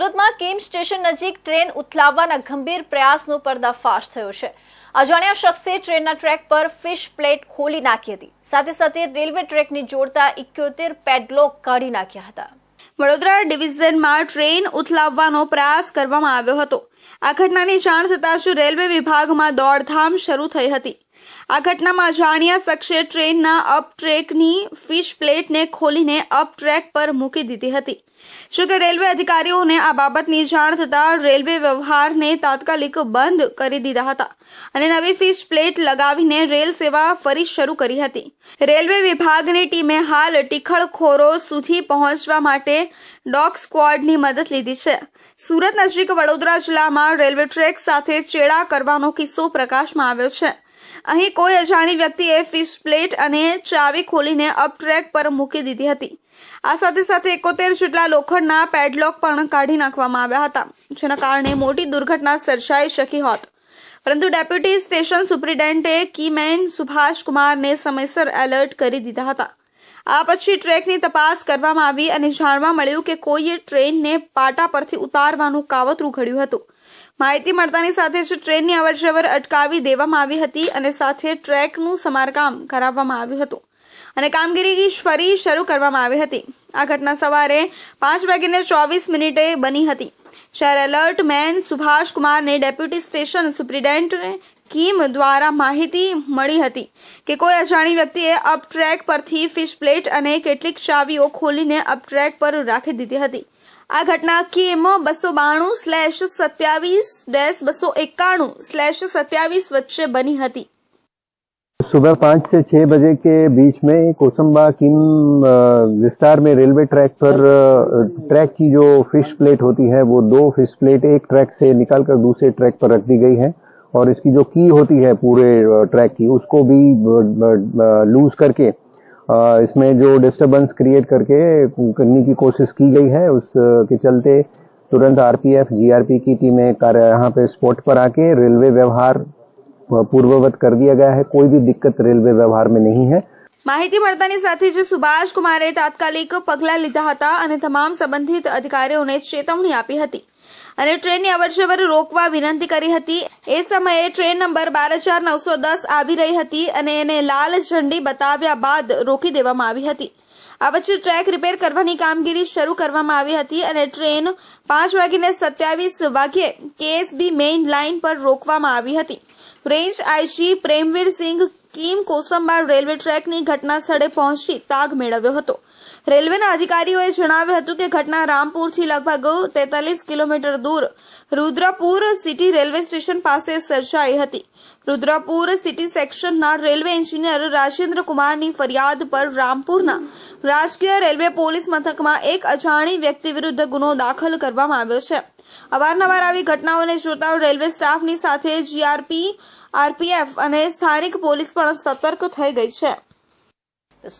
સુરતમાં કેમ સ્ટેશન નજીક ટ્રેન ઉથલાવવાના ગંભીર પ્રયાસનો પર્દાફાશ થયો છે. અજાણ્યા શખ્સે ટ્રેનના ટ્રેક પર ફિશ પ્લેટ ખોલી નાખી હતી. સાથે સાથે રેલવે ટ્રેકને જોડતા ઇક્યોતેર પેડલોક કાઢી નાખ્યા હતા. વડોદરા ડિવિઝનમાં ટ્રેન ઉથલાવવાનો પ્રયાસ કરવામાં આવ્યો હતો. આ ઘટનાની જાણ થતાં જ રેલવે વિભાગમાં દોડધામ શરૂ થઈ હતી. આ ઘટનામાં અજાણ્યા શખ્સે ટ્રેનના અપ ટ્રેકની ફિશ પ્લેટને ખોલીને અપ ટ્રેક પર મૂકી દીધી હતી. જોકે રેલવે અધિકારીઓને આ બાબતની જાણ થતાં રેલવે વ્યવહારને તાત્કાલિક બંધ કરી દીધા હતા અને નવી ફિશ પ્લેટ લગાવીને રેલ સેવા ફરી શરૂ કરી હતી. રેલવે વિભાગની ટીમે હાલ ટીખળખોરો સુધી પહોંચવા માટે ડોગ સ્ક્વોડની મદદ લીધી છે. સુરત નજીક વડોદરા જિલ્લામાં રેલવે ટ્રેક સાથે ચેડા કરવાનો કિસ્સો પ્રકાશમાં આવ્યો છે. અહીં કોઈ અજાણી વ્યક્તિએ ફિશ પ્લેટ અને ચાવી ખોલીને અપ ટ્રેક પર મૂકી દીધી હતી. આ સાથે સાથે એકોતેર જેટલા લોખંડના પેડલોક પણ કાઢી નાખવામાં આવ્યા હતા, જેના કારણે મોટી દુર્ઘટના સર્જાઈ શકી હોત. પરંતુ ડેપ્યુટી સ્ટેશન સુપ્રિન્ટેન્ડન્ટે કીમેન સુભાષ કુમારને સમયસર એલર્ટ કરી દીધા હતા. આ પછી ટ્રેકની તપાસ કરવામાં આવી અને જાણવા મળ્યું કે કોઈએ ટ્રેનને પાટા પરથી ઉતારવાનું કાવતરું ઘડ્યું હતું. માહિતી મળતાની સાથે જ ટ્રેનની અવરજવર અટકાવી દેવામાં આવી હતી અને સાથે ટ્રેકનું સમારકામ કરાવવામાં આવ્યું હતું. અને કામગીરી ફરી શરૂ કરવામાં આવી હતી. આ ઘટના સવારે પાંચ વાગીને ચોવીસ મિનિટે બની હતી. જ્યારે એલર્ટ મેન સુભાષ કુમારને ડેપ્યુટી સ્ટેશન સુપ્રિન્ટેન્ડન્ટ કીમ દ્વારા માહિતી મળી હતી કે કોઈ અજાણી વ્યક્તિએ અપ ટ્રેક પરથી ફિશ પ્લેટ અને કેટલીક ચાવીઓ ખોલીને અપ ટ્રેક પર રાખી દીધી હતી આ ઘટના કીમ બસો બાણું સ્લેશ સત્યાવીસ ડેશ બસો એકાણું સ્લેશ સત્યાવીસ વચ્ચે બની હતી सुबह पाँच से छह बजे के बीच में कोसंबा किम अ, विस्तार में रेलवे ट्रैक पर अ, ट्रैक की जो फिश प्लेट होती है वो दो फिश प्लेट एक ट्रैक से निकालकर दूसरे ट्रैक पर रख दी गई है और इसकी जो की होती है पूरे अ, ट्रैक की उसको भी लूज करके अ, इसमें जो डिस्टरबेंस क्रिएट करके करने की कोशिश की गई है उसके चलते तुरंत आरपीएफ जीआरपी की टीमें कार्य यहाँ पे स्पॉट पर आके रेलवे व्यवहार पूर्ववत कर दिया गया है कोई भी दिक्कत रेलवे व्यवहार में नहीं है માહિતી મળતાની સાથે જ સુભાષ કુમારે તાત્કાલિક પગલાં લીધા હતા અને તમામ સંબંધિત અધિકારીઓને ચેતવણી આપી હતી અને ટ્રેનની અવરજવર રોકવા વિનંતી કરી હતી. એ સમયે ટ્રેન નંબર બાર હજાર નવસો દસ આવી રહી હતી અને એને લાલ ઝંડી બતાવ્યા બાદ રોકી દેવામાં આવી હતી. આ વચ્ચે ટ્રેક રિપેર કરવાની કામગીરી શરૂ કરવામાં આવી હતી અને ટ્રેન પાંચ વાગીને સત્યાવીસ વાગ્યે કેએસબી મેઇન લાઇન પર રોકવામાં આવી હતી. રેન્જ આઈજી પ્રેમવીર સિંઘ કીમ કોસંબાર રેલવે ટ્રેકની ઘટના સ્થળે પહોંચી તાગ મેળવ્યો હતો. રેલવેના અધિકારીઓએ જણાવ્યું હતું કે ઘટના રામપુરથી લગભગ તેતાલીસ કિલોમીટર દૂર રુદ્રપુર સિટી રેલવે સ્ટેશન પાસે સર્જાઈ હતી. રુદ્રપુર સિટી સેક્શનના રેલવે એન્જિનિયર રાજેન્દ્ર કુમારની ફરિયાદ પર રામપુરના રાજકીય રેલવે પોલીસ મથકમાં એક અજાણી વ્યક્તિ વિરુદ્ધ ગુનો દાખલ કરવામાં આવ્યો છે. અવારનવાર આવી ઘટનાઓને જોતા રેલવે સ્ટાફની સાથે જીઆરપી, આરપીએફ અને સ્થાનિક પોલીસ પણ સતર્ક થઈ ગઈ છે.